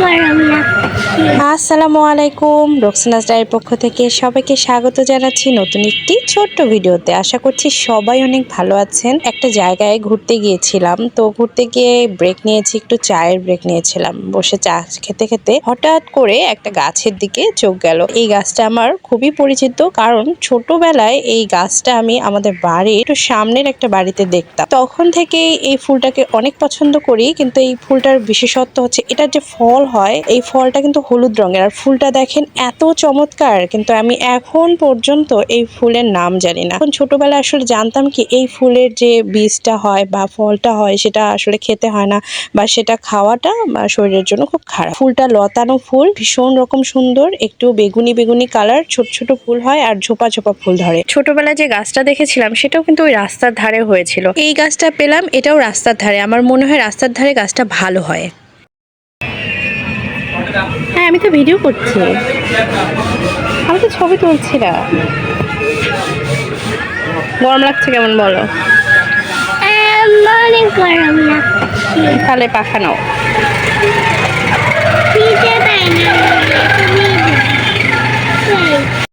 গরম লাগছে আসসালামু আলাইকুম, রোকসানাস ডায়ের পক্ষ থেকে সবাইকে স্বাগত জানাচ্ছি নতুন একটি ছোট্ট ভিডিওতে। আশা করছি সবাই অনেক ভালো আছেন। একটা জায়গায় ঘুরতে গিয়েছিলাম, তো ঘুরতে গিয়ে ব্রেক নিয়েছি, একটু চায়ের ব্রেক নিয়েছিলাম। বসে চা খেতে খেতে হঠাৎ করে একটা গাছের দিকে চোখ গেল। এই গাছটা আমার খুবই পরিচিত, কারণ ছোটবেলায় এই গাছটা আমি আমাদের বাড়ির একটু সামনের একটা বাড়িতে দেখতাম। তখন থেকে এই ফুলটাকে অনেক পছন্দ করি, কিন্তু এই ফুলটার বিশেষত্ব হচ্ছে, এটার যে ফল হয়, এই ফলটা কিন্তু হলুদ রঙের। আর ফুলটা দেখেন এত চমৎকার, কিন্তু আমি এখন পর্যন্ত এই ফুলের নাম জানি না। এখন ছোটবেলায় আসলে জানতাম কি এই ফুলের যে বীজটা হয় বা ফলটা হয়, সেটা আসলে খেতে হয় না বা সেটা খাওয়াটা শরীরের জন্য খুব খারাপ। ফুলটা লতানো ফুল, ভীষণ রকম সুন্দর, একটু বেগুনি বেগুনি কালার, ছোট ছোট ফুল হয় আর ঝোপা ঝোপা ফুল ধরে। ছোটবেলায় যে গাছটা দেখেছিলাম, সেটাও কিন্তু ওই রাস্তার ধারে হয়েছিল। এই গাছটা পেলাম, এটাও রাস্তার ধারে। আমার মনে হয় রাস্তার ধারে গাছটা ভালো হয়। হ্যাঁ আমি তো ভিডিও করছি। আমি তো ছবি তুলছি না। গরম লাগছে কেমন বলো? তাহলে পাখানো নাও।